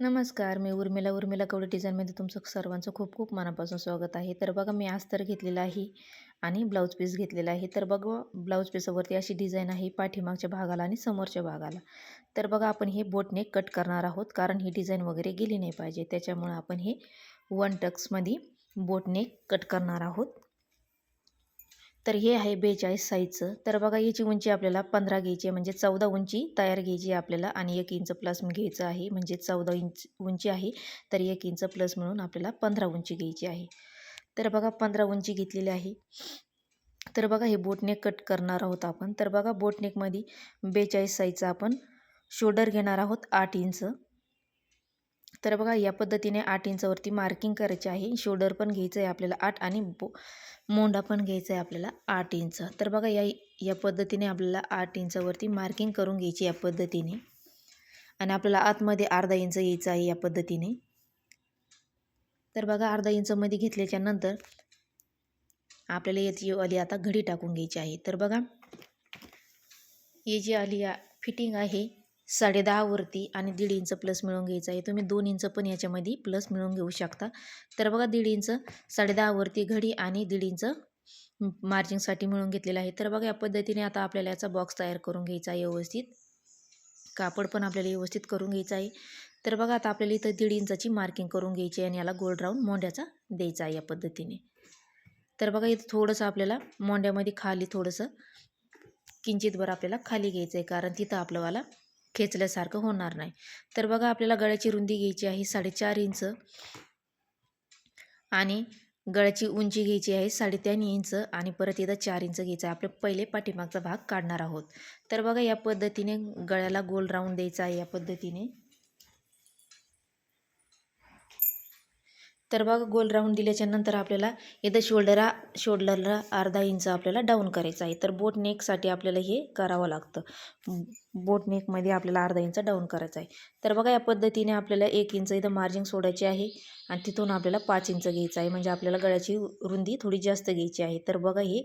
नमस्कार मी उर्मिला. उर्मिला कवडे डिझाईनमध्ये तुमचं सर्वांचं खूप खूप मनापासून स्वागत आहे. तर बघा मी अस्तर घेतलेला आहे आणि ब्लाऊज पीस घेतलेला आहे. तर बघा ब्लाऊज पीसवरती अशी डिझाईन आहे पाठीमागच्या भागाला आणि समोरच्या भागाला. तर बघा आपण हे बोटने कट करणार आहोत कारण ही डिझाईन वगैरे गेली नाही पाहिजे. त्याच्यामुळं आपण हे वन टक्समध्ये बोटने कट करणार आहोत. तर हे आहे बेचाळीस साईजचं. तर बघा याची उंची आपल्याला पंधरा घ्यायची आहे. म्हणजे चौदा उंची तयार घ्यायची आहे आपल्याला आणि एक इंच प्लस घ्यायचं आहे. म्हणजे चौदा इंच उंची आहे. तर एक इंच प्लस म्हणून आपल्याला पंधरा उंची घ्यायची आहे. तर बघा पंधरा उंची घेतलेली आहे. तर बघा हे बोटनेक कट करणार आहोत आपण. तर बघा बोटनेकमध्ये बेचाळीस साईजचं आपण शोल्डर घेणार आहोत आठ इंच. तर बघा या पद्धतीने आठ इंचावरती मार्किंग करायचे आहे. शोल्डर पण घ्यायचं आहे आपल्याला आठ आणि बो मोंडा पण घ्यायचा आहे आपल्याला आठ इंच. तर बघा या या पद्धतीने आपल्याला आठ इंचावरती मार्किंग करून घ्यायची या पद्धतीने. आणि आपल्याला आतमध्ये अर्धा इंच यायचं आहे या पद्धतीने. तर बघा अर्धा इंचमध्ये घेतल्याच्या नंतर आपल्याला याची आली आता घडी टाकून घ्यायची आहे. तर बघा ही जी आली फिटिंग आहे साडे दहावरती आणि दीड इंच प्लस मिळवून घ्यायचं आहे. तुम्ही दोन इंच पण याच्यामध्ये प्लस मिळवून घेऊ शकता. तर बघा दीड इंच साडे दहावरती घडी आणि दीड इंच मार्जिंगसाठी मिळून घेतलेलं आहे. तर बघा या पद्धतीने आता आपल्याला याचा बॉक्स तयार करून घ्यायचा आहे व्यवस्थित. कापड पण आपल्याला व्यवस्थित करून घ्यायचं आहे. तर बघा आता आपल्याला इथं दीड इंचाची मार्किंग करून घ्यायची आहे आणि याला गोल्ड राऊंड मोंड्याचा द्यायचा आहे या पद्धतीने. तर बघा इथं थोडंसं आपल्याला मोंड्यामध्ये खाली थोडंसं किंचितभर आपल्याला खाली घ्यायचं आहे. कारण तिथं आपलंवाला खेचल्यासारखं होणार नाही. तर बघा आपल्याला गळ्याची रुंदी घ्यायची आहे साडेचार इंच आणि गळ्याची उंची घ्यायची आहे साडेतीन इंच आणि परत एकदा चार इंच घ्यायचं आहे. आपले पहिले पाठीमागचा भाग काढणार आहोत. तर बघा या पद्धतीने गळ्याला गोल राऊंड द्यायचा आहे. या पद्धतीने तर बघा गोल राऊंड दिल्याच्या नंतर आपल्याला इथं शोल्डरा शोल्डरला अर्धा इंच आपल्याला डाऊन करायचं आहे. तर बोट नेकसाठी आपल्याला हे करावं लागतं. बोट नेकमध्ये आपल्याला अर्धा इंच डाऊन करायचं आहे. तर बघा या पद्धतीने आपल्याला एक इंच इथं मार्जिंग सोडायची आहे आणि तिथून आपल्याला पाच इंच घ्यायचं आहे. म्हणजे आपल्याला गळ्याची रुंदी थोडी जास्त घ्यायची आहे. तर बघा हे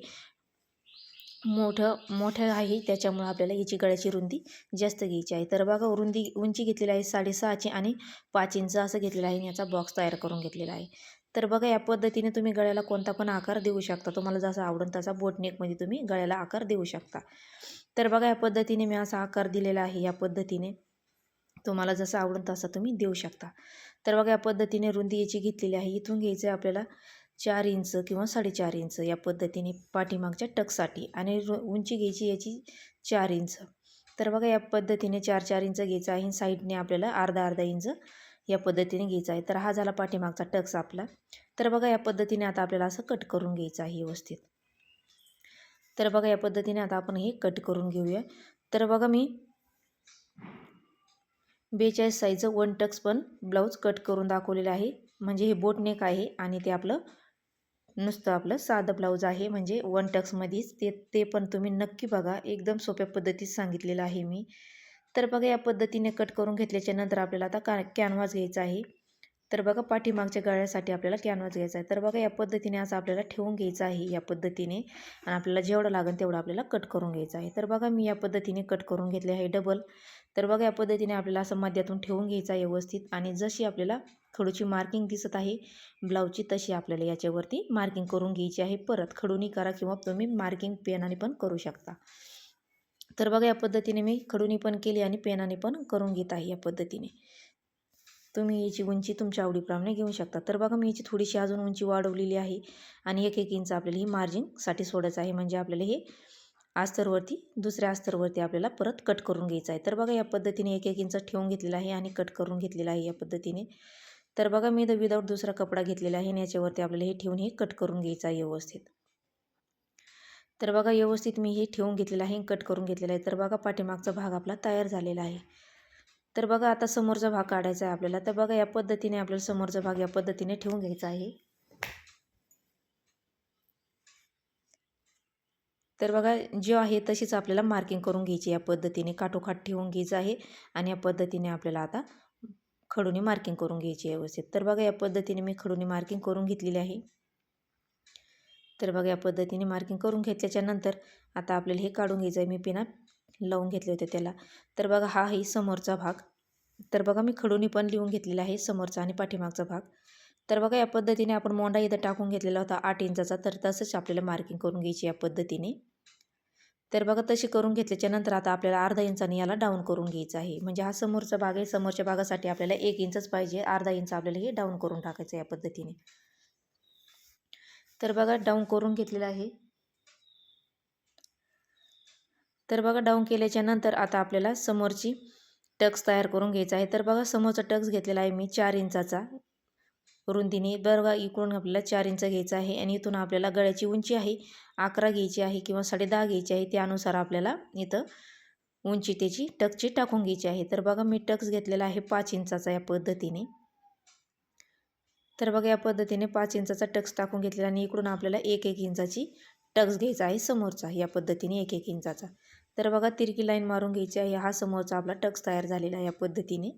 मोठं मोठं आहे. त्याच्यामुळं आपल्याला याची गळ्याची रुंदी जास्त घ्यायची आहे. तर बघा रुंदी उंची घेतलेली आहे साडेसहाची आणि पाच इंच असं घेतलेलं आहे. याचा बॉक्स तयार करून घेतलेला आहे. तर बघा या पद्धतीने तुम्ही गळ्याला कोणता पण आकार देऊ शकता. तुम्हाला जसा आवडेल तसा बोटनेकमध्ये तुम्ही गळ्याला आकार देऊ शकता. तर बघा या पद्धतीने मी असा आकार दिलेला आहे. या पद्धतीने तुम्हाला जसं आवडेल तसा तुम्ही देऊ शकता. तर बघा या पद्धतीने रुंदी याची घेतलेली आहे. इथून घ्यायचं आहे आपल्याला चार इंच किंवा साडेचार इंच या पद्धतीने पाठीमागच्या टकसाठी आणि उंची घ्यायची याची चार इंच. तर बघा या पद्धतीने चार चार इंच घ्यायचं आहे साईडने आपल्याला अर्धा अर्धा इंच या पद्धतीने घ्यायचा आहे. तर हा झाला पाठीमागचा टक्स आपला. तर बघा या पद्धतीने आता आपल्याला असं कट करून घ्यायचं आहे व्यवस्थित. तर बघा या पद्धतीने आता आपण हे कट करून घेऊया. तर बघा मी बेचाळीस साईजचं वन टक्स पण ब्लाऊज कट करून दाखवलेलं आहे. म्हणजे हे बोटनेक आहे आणि ते आपलं नुसतं आपलं साधं ब्लाऊज आहे. म्हणजे वन टक्समध्येच ते ते पण तुम्ही नक्की बघा. एकदम सोप्या पद्धतीत सांगितलेलं आहे मी. तर बघा या पद्धतीने कट करून घेतल्याच्या नंतर आपल्याला आता का कॅनव्हास घ्यायचा आहे. तर बघा पाठीमागच्या गळ्यासाठी आपल्याला कॅनव्हास घ्यायचा आहे. तर बघा या पद्धतीने असं आपल्याला ठेवून घ्यायचं आहे या पद्धतीने. आणि आपल्याला जेवढं लागेल तेवढं आपल्याला कट करून घ्यायचं आहे. तर बघा मी या पद्धतीने कट करून घेतले आहे डबल तर बघा या पद्धतीने आपल्याला असं मध्यातून ठेवून घ्यायचं आहे व्यवस्थित. आणि जशी आपल्याला खडूची मार्किंग दिसत आहे ब्लाऊजची तशी आपल्याला याच्यावरती मार्किंग करून घ्यायची आहे परत. खडूनी करा किंवा तुम्ही मार्किंग पेनाने पण करू शकता. तर बघा या पद्धतीने मी खडूनी पण केली आणि पेनाने पण करून घेत आहे या पद्धतीने. तुम्ही याची उंची तुमच्या आवडीप्रमाणे घेऊ शकता. तर बघा मी याची थोडीशी अजून उंची वाढवलेली आहे आणि एक एक इंच आपल्याला ही मार्जिंगसाठी सोडायचं आहे. म्हणजे आपल्याला हे अस्तरवरती दुसऱ्या अस्तरवरती आपल्याला परत कट करून घ्यायचं आहे. तर बघा या पद्धतीने एक एक इंच ठेवून घेतलेला आहे आणि कट करून घेतलेला आहे या पद्धतीने. तर बघा मी द विदाऊट दुसरा कपडा घेतलेला आहे आणि याच्यावरती आपल्याला हे ठेवून हे कट करून घ्यायचं आहे व्यवस्थित. तर बघा व्यवस्थित मी हे ठेवून घेतलेलं आहे कट करून घेतलेलं आहे. तर बघा पाठीमागचा भाग आपला तयार झालेला आहे. तर बघा आता समोरचा भाग काढायचा आहे आपल्याला. तर बघा या पद्धतीने आपल्याला समोरचा भाग या पद्धतीने ठेवून घ्यायचा आहे. तर बघा जो आहे तशीच आपल्याला मार्किंग करून घ्यायची. या पद्धतीने काठोकाठ ठेवून घ्यायचं आहे आणि या पद्धतीने आपल्याला आता खडूने मार्किंग करून घ्यायची आहे व्यवस्थित. तर बघा या पद्धतीने मी खडूने मार्किंग करून घेतलेली आहे. तर बघा या पद्धतीने मार्किंग करून घेतल्याच्यानंतर आता आपल्याला हे काढून घ्यायचं आहे. मी पिना लावून घेतले होते त्याला. तर बघा हा ही समोरचा भाग. तर बघा मी खडूनी पण लिहून घेतलेला आहे समोरचा आणि पाठीमागचा भाग. तर बघा या पद्धतीने आपण मोंडा इथं टाकून घेतलेला होता आठ इंचाचा. तर तसंच आपल्याला मार्किंग करून घ्यायची या पद्धतीने. तर बघा तशी करून घेतल्याच्या नंतर आता आपल्याला अर्धा इंचाने याला डाऊन करून घ्यायचं आहे. म्हणजे हा समोरचा भाग आहे समोरच्या भागासाठी आपल्याला एक इंचच पाहिजे. अर्धा इंच आपल्याला हे डाऊन करून टाकायचं या पद्धतीने. तर बघा डाऊन करून घेतलेलं आहे. तर बघा डाऊन केल्याच्यानंतर आता आपल्याला समोरची टक्स तयार करून घ्यायचा आहे. तर बघा समोरचा टक्स घेतलेला आहे मी चार इंचाचा. रुंदीने बघा इकडून आपल्याला चार इंच घ्यायचा आहे आणि इथून आपल्याला गळ्याची उंची आहे अकरा घ्यायची आहे किंवा साडे दहा घ्यायची आहे त्यानुसार आपल्याला इथं उंची त्याची टक्सची टाकून घ्यायची आहे. तर बघा मी टक्स घेतलेला आहे पाच इंचाचा या पद्धतीने. तर बघा या पद्धतीने पाच इंचाचा टक्स टाकून घेतलेला आणि इकडून आपल्याला एक एक इंचाची टक्स घ्यायचा आहे समोरचा या पद्धतीने एक एक इंचाचा. तर बघा तिरकी लाईन मारून घ्यायची आहे. हा समोरचा आपला टक्स तयार झालेला आहे या पद्धतीने.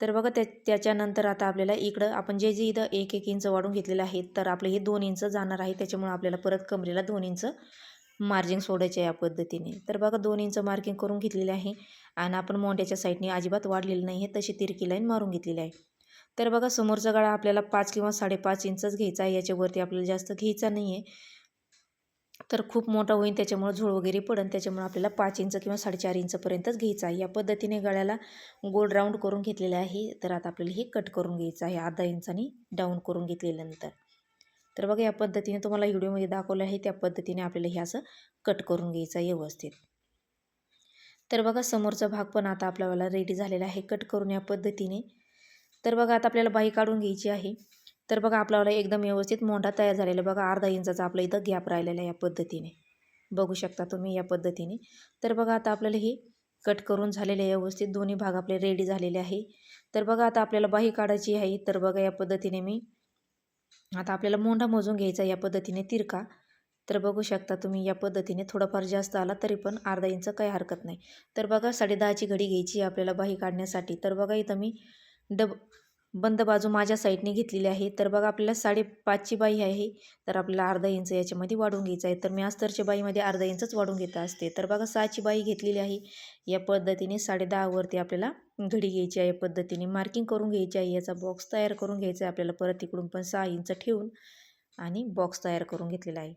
तर बघा त्या त्याच्यानंतर आता आपल्याला इकडं आपण जे जे इथं एक एक इंच वाढून घेतलेलं आहे तर आपलं हे दोन इंच जाणार आहे. त्याच्यामुळे आपल्याला परत कमरेला दोन इंच मार्जिंग सोडायचे या पद्धतीने. तर बघा दोन इंच मार्किंग करून घेतलेले आहे आणि आपण मोंड्याच्या साईडने अजिबात वाढलेलं नाही आहे. तशी तिरकी लाईन मारून घेतलेली आहे. तर बघा समोरचा गाळा आपल्याला पाच किंवा साडेपाच इंचच घ्यायचा आहे. याच्यावरती आपल्याला जास्त घ्यायचा नाही आहे. तर खूप मोठा होईल त्याच्यामुळे झोळ वगैरे पडन त्याच्यामुळे आपल्याला पाच इंच किंवा साडेचार इंचपर्यंतच घ्यायचा आहे. या पद्धतीने गळ्याला गोल राऊंड करून घेतलेलं आहे. तर आता आपल्याला हे कट करून घ्यायचं आहे अर्धा इंचाने डाऊन करून घेतल्यानंतर. तर बघा या पद्धतीने तुम्हाला व्हिडिओमध्ये दाखवलं आहे त्या पद्धतीने आपल्याला हे असं कट करून घ्यायचं आहे व्यवस्थित. तर बघा समोरचा भाग पण आता आपल्याला रेडी झालेला आहे कट करून या पद्धतीने. तर बघा आता आपल्याला बाई काढून घ्यायची आहे. तर बघा आपल्याला एकदम व्यवस्थित मोंढा तयार झालेला बघा अर्धा इंचाचा आपला इथं गॅप राहिलेला या पद्धतीने. बघू शकता तुम्ही या पद्धतीने. तर बघा आता आपल्याला हे कट करून झालेले आहे व्यवस्थित. दोन्ही भाग आपले रेडी झालेले आहे. तर बघा आता आपल्याला बाही काढायची आहे. तर बघा या पद्धतीने मी आता आपल्याला मोंढा मोजून घ्यायचा या पद्धतीने तिरका. तर बघू शकता तुम्ही या पद्धतीने थोडाफार जास्त आला तरी पण अर्धा इंच काही हरकत नाही. तर बघा साडेदहाची घडी घ्यायची आपल्याला बाही काढण्यासाठी. तर बघा इथं मी डब बंद बाजू माझ्या साईडने घेतलेली आहे. तर बघा आपल्याला साडेपाचची बाई आहे. तर आपल्याला अर्धा इंच याच्यामध्ये वाढून घ्यायचं आहे. तर मी अस्तरच्या बाईमध्ये अर्धा इंचच वाढून घेत असते. तर बघा सहाची बाई घेतलेली आहे. या पद्धतीने साडेदहावरती आपल्याला घडी घ्यायची आहे. या पद्धतीने मार्किंग करून घ्यायची आहे. याचा बॉक्स तयार करून घ्यायचा आहे. आपल्याला परत इकडून पण सहा इंच ठेवून आणि बॉक्स तयार करून घेतलेला आहे.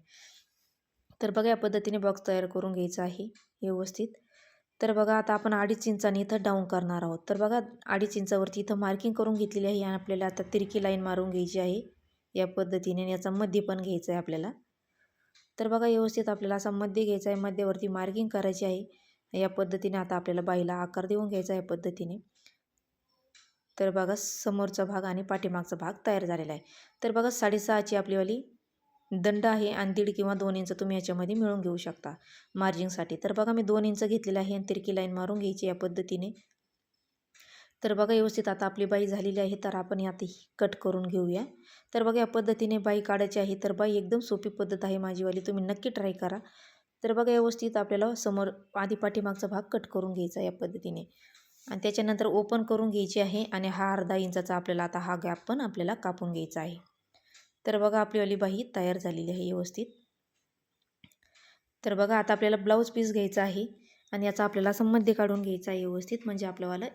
तर बघा या पद्धतीने बॉक्स तयार करून घ्यायचा आहे. व्यवस्थित. तर बघा आता आपण अडीच इंचाने इथं डाऊन करणार आहोत. तर बघा अडीच इंचावरती इथं मार्किंग करून घेतलेली आहे आणि आपल्याला आता तिरकी लाईन मारून घ्यायची आहे. या पद्धतीने याचा मध्य पण घ्यायचा आहे आपल्याला. तर बघा व्यवस्थित आपल्याला असा मध्य घ्यायचा आहे मध्यवरती मार्किंग करायची आहे. या पद्धतीने आता आपल्याला बाईला आकार देऊन घ्यायचा आहे या पद्धतीने. तर बघा समोरचा भाग आणि पाठीमागचा भाग तयार झालेला आहे. तर बघा साडेसहाची आपलीवाली दंड आहे आणि दीड किंवा दोन इंच तुम्ही याच्यामध्ये मिळून घेऊ शकता मार्जिंगसाठी तर बघा मी दोन इंच घेतलेलं आहे आणि तिरकी लाईन मारून घ्यायची या पद्धतीने. तर बघा व्यवस्थित आता आपली बाई झालेली आहे तर आपण यात कट करून घेऊया. तर बघा या पद्धतीने बाई काढायची आहे तर बाई एकदम सोपी पद्धत आहे माझीवाली तुम्ही नक्की ट्राय करा. तर बघा व्यवस्थित आपल्याला समोर आधी पाठीमागचा भाग कट करून घ्यायचा या पद्धतीने. आणि त्याच्यानंतर ओपन करून घ्यायची आहे आणि हा अर्धा इंचाचा आपल्याला आता हा गॅप पण आपल्याला कापून घ्यायचा आहे. तर बघा आपलीवाली बाई तयार झालेली आहे व्यवस्थित. तर बघा आता आपल्याला ब्लाऊज पीस घ्यायचा आहे आणि याचा आपल्याला असं मध्य काढून घ्यायचा आहे व्यवस्थित. म्हणजे आपल्यावाला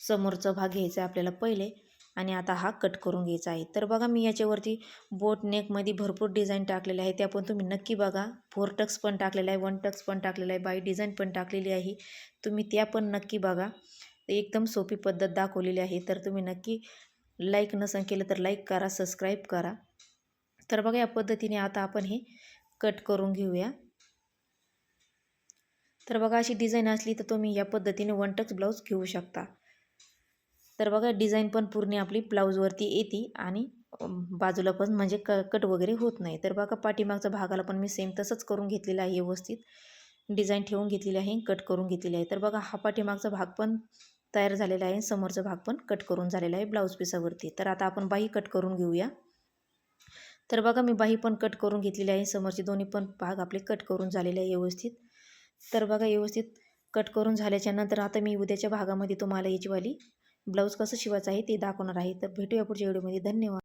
समोरचा भाग घ्यायचा आहे आपल्याला पहिले आणि आता हा कट करून घ्यायचा आहे. तर बघा मी याच्यावरती बोट नेकमध्ये भरपूर डिझाईन टाकलेले आहे. त्या पण तुम्ही नक्की बघा. फोर टक्स पण टाकलेला आहे वन टक्स पण टाकलेला आहे बाई डिझाईन पण टाकलेली आहे. तुम्ही त्या पण नक्की बघा. एकदम सोपी पद्धत दाखवलेली आहे. तर तुम्ही नक्की लाईक नसन केलं तर लाईक करा सबस्क्राईब करा. तर बघा या पद्धतीने आता आपण हे कट करून घेऊया. तर बघा अशी डिझाईन असली तर तुम्ही या पद्धतीने वन टच ब्लाऊज घेऊ शकता. तर बघा डिझाईन पण पूर्ण आपली ब्लाऊजवरती येते आणि बाजूला पण म्हणजे क कट वगैरे होत नाही. तर बघा पाठीमागचा भागाला पण मी सेम तसंच करून घेतलेलं आहे व्यवस्थित. डिझाईन ठेवून घेतलेली आहे कट करून घेतलेली आहे. तर बघा हा पाठीमागचा भाग पण तयार झालेला आहे समोरचा भाग पण कट करून झालेला आहे ब्लाऊज पिसावरती तर आता आपण बाही कट करून घेऊया. तर बघा मी बाही पण कट करून घेतलेली आहे. समोरचे दोन्ही पण भाग आपले कट करून झालेले आहे व्यवस्थित. तर बघा व्यवस्थित कट करून झाल्याच्यानंतर आता मी उद्याच्या भागामध्ये तुम्हाला याचीवाली ब्लाऊज कसं शिवायचं आहे ते दाखवणार आहे. तर भेटूया पुढच्या व्हिडिओमध्ये. धन्यवाद.